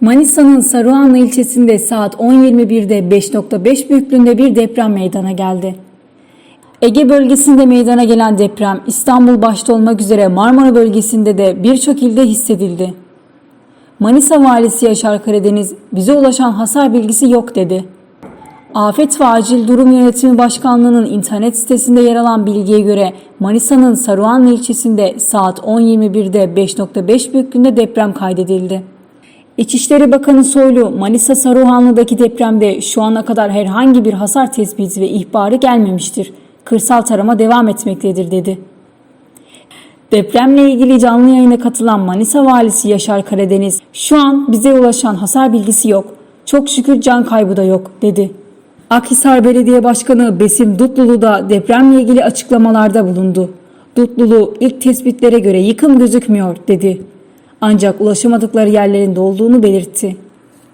Manisa'nın Saruhanlı ilçesinde saat 10.21'de 5.5 büyüklüğünde bir deprem meydana geldi. Ege bölgesinde meydana gelen deprem İstanbul başta olmak üzere Marmara bölgesinde de birçok ilde hissedildi. Manisa valisi Yaşar Karadeniz bize ulaşan hasar bilgisi yok dedi. Afet ve Acil Durum Yönetimi Başkanlığı'nın internet sitesinde yer alan bilgiye göre Manisa'nın Saruhanlı ilçesinde saat 10.21'de 5.5 büyüklüğünde deprem kaydedildi. İçişleri Bakanı Soylu, Manisa Saruhanlı'daki depremde şu ana kadar herhangi bir hasar tespiti ve ihbarı gelmemiştir. Kırsal tarama devam etmektedir dedi. Depremle ilgili canlı yayına katılan Manisa Valisi Yaşar Karadeniz, şu an bize ulaşan hasar bilgisi yok. Çok şükür can kaybı da yok dedi. Akhisar Belediye Başkanı Besim Dutlulu da depremle ilgili açıklamalarda bulundu. Dutlulu ilk tespitlere göre yıkım gözükmüyor dedi. Ancak ulaşamadıkları yerlerinde olduğunu belirtti.